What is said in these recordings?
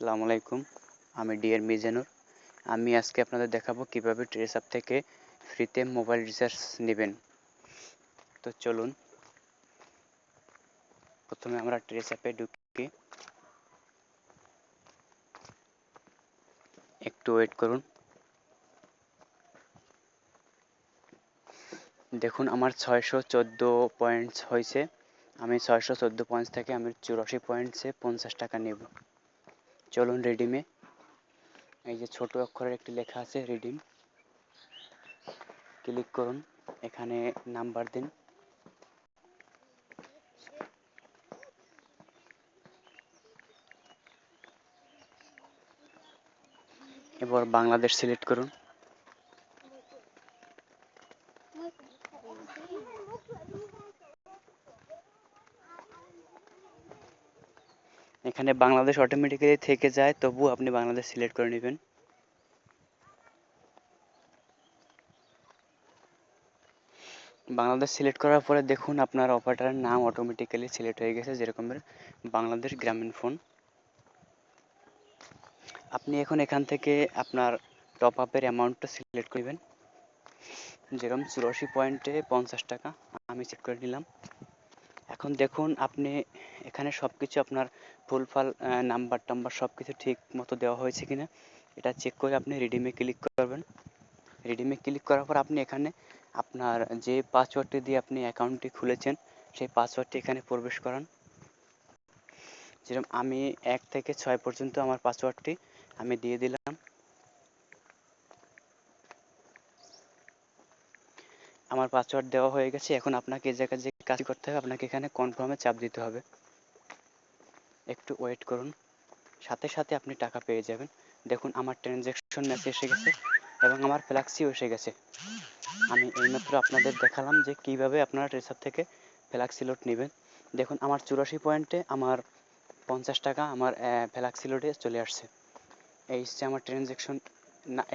আসসালামু আলাইকুম, আমি ডিএর মিজানুর। আমি আজকে আপনাদের দেখাবো কীভাবে ট্রেস অ্যাপ থেকে ফ্রিতে মোবাইল রিচার্জ নেবেন। তো চলুন, প্রথমে আমরা ট্রেস অ্যাপে ঢুকি। একটু ওয়েট করুন। দেখুন, আমার ছয়শো চোদ্দ পয়েন্টস হয়েছে। আমি ছয়শো চোদ্দ পয়েন্টস থেকে আমি চুরাশি পয়েন্টসে পঞ্চাশ টাকা নেব। চলুন রিডিমে এই যে ছোট অক্ষরের একটি লেখা আছে রিডিম ক্লিক করুন, এখানে নাম্বার দিন। এবার বাংলাদেশ সিলেক্ট করুন। এখানে বাংলাদেশ অটোমেটিক্যালি থেকে যায় তবু আপনি বাংলাদেশ সিলেক্ট করে নেবেন। বাংলাদেশ সিলেক্ট করার পরে দেখুন আপনার অপারেটরের নাম অটোমেটিক্যালি সিলেক্ট হয়ে গেছে, যেরকম বাংলাদেশ গ্রামীণ ফোন আপনি এখন এখান থেকে আপনার টপ আপের অ্যামাউন্টটা সিলেক্ট করবেন যেরকম চুরাশি পয়েন্টে পঞ্চাশ টাকা, আমি সেট করে নিলাম। এখন দেখুন, আপনি এখানে সব কিছু আপনার ফুলফাল নাম্বার টাম্বার সব কিছু ঠিক মতো দেওয়া হয়েছে কিনা, এটা চেক করে আপনি রিডিমে ক্লিক করবেন। রিডিমে ক্লিক করার পর আপনি এখানে আপনার যে পাসওয়ার্ডটি দিয়ে আপনি অ্যাকাউন্টটি খুলেছেন, সেই পাসওয়ার্ডটি এখানে প্রবেশ করান। যেরকম আমি এক থেকে ছয় পর্যন্ত আমার পাসওয়ার্ডটি আমি দিয়ে দিলাম। আমার পাসওয়ার্ড দেওয়া হয়ে গেছে, এখন আপনাকে যে জায়গায় যে কাজ করতে হবে। আপনাকে এখানে কনফার্মে চাপ দিতে হবে। একটু ওয়েট করুন। সাথে সাথে আপনি টাকা পেয়ে যাবেন। দেখুন, আমার ট্রানজ্যাকশন মেসেজ এসে গেছে এবং আমার ফ্ল্যাক্সিও এসে গেছে। আমি এইমাত্র আপনাদের দেখালাম যে কীভাবে আপনারা ট্রেসার থেকে ফ্ল্যাক্সি লোড নেবেন। দেখুন, আমার চুরাশি পয়েন্টে আমার পঞ্চাশ টাকা আমার ফ্ল্যাক্সি লোডে চলে আসছে। এই হচ্ছে আমার ট্রানজ্যাকশন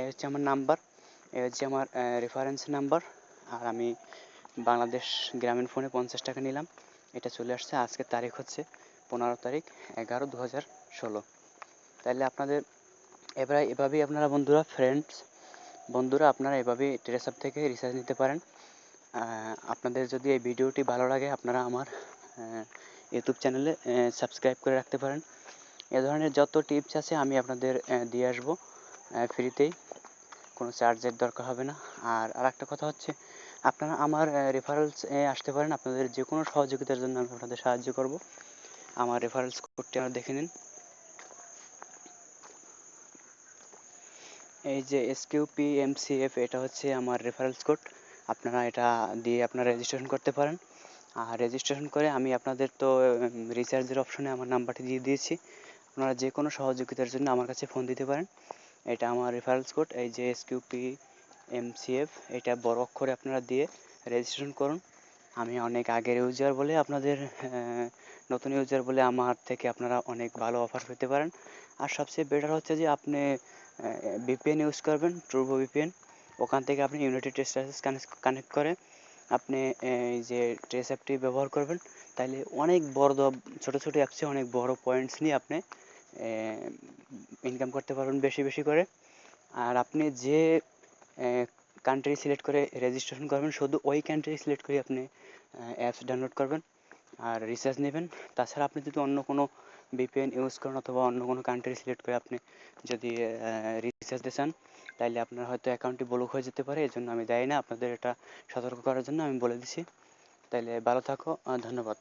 এই হচ্ছে আমার নাম্বার এই হচ্ছে আমার রেফারেন্স নাম্বার আর আমি বাংলাদেশ গ্রামীণ ফোনে পঞ্চাশ টাকা নিলাম। এটা চলে আসছে, আজকের তারিখ হচ্ছে পনেরো তারিখ এগারো দু হাজার ষোলো। তাহলে আপনাদের এবার এভাবেই আপনারা বন্ধুরা ফ্রেন্ডস বন্ধুরা আপনারা এভাবেই টেরেসাপ থেকে রিচার্জ নিতে পারেন। আপনাদের যদি এই ভিডিওটি ভালো লাগে, আপনারা আমার ইউটিউব চ্যানেলে সাবস্ক্রাইব করে রাখতে পারেন। এ ধরনের যত টিপস আছে আমি আপনাদের দিয়ে আসব ফ্রিতেই কোনো চার্জের দরকার হবে না। আর আর একটা কথা হচ্ছে আপনারা আমার রেফারেলস আসতে পারেন। আপনাদের যে কোনো সহযোগিতার জন্য আমি আপনাদের সাহায্য করব। আমার রেফারেলস কোডটি আপনারা দেখে নিন। এই যে এসকিউপি এটা হচ্ছে আমার রেফারেলস কোড আপনারা এটা দিয়ে আপনারা রেজিস্ট্রেশন করতে পারেন। আর রেজিস্ট্রেশন করে আমি আপনাদের তো রিচার্জের অপশনে আমার নাম্বারটি দিয়ে দিয়েছি। আপনারা যে কোনো সহযোগিতার জন্য আমার কাছে ফোন দিতে পারেন। এটা আমার রেফারেলস কোড এই যে এসকিউপি এমসিএফ এটা বড় অক্ষরে আপনারা দিয়ে রেজিস্ট্রেশন করুন। আমি অনেক আগের ইউজার বলে আপনাদের নতুন ইউজার বলে আমার থেকে আপনারা অনেক ভালো অফার পেতে পারেন। আর সবচেয়ে বেটার হচ্ছে যে আপনি ভিপিএন ইউজ করবেন ট্রুভো ভিপিএন ওখান থেকে আপনি ইউনাইটেড স্টেটস কানেক্ট করে আপনি এই যে ট্রেস অ্যাপটি ব্যবহার করবেন। তাহলে অনেক বড় ছোটো ছোটো অ্যাপসে অনেক বড় পয়েন্টস নিয়ে আপনি ইনকাম করতে পারবেন বেশি বেশি করে। আর আপনি যে কান্ট্রি সিলেক্ট করে রেজিস্ট্রেশন করবেন। শুধু ওই কান্ট্রি সিলেক্ট করে আপনি অ্যাপস ডাউনলোড করবেন আর রিচার্জ নেবেন। তাছাড়া আপনি যদি অন্য কোনো ভিপিএন ইউজ করেন অথবা অন্য কোনো কান্ট্রি সিলেক্ট করে আপনি যদি রিচার্জ চান তাহলে আপনার হয়তো অ্যাকাউন্টটি ব্লক হয়ে যেতে পারে। এই জন্য আমি দেয় না। আপনাদের এটা সতর্ক করার জন্য আমি বলে দিছি। তাইলে ভালো থাকো। ধন্যবাদ।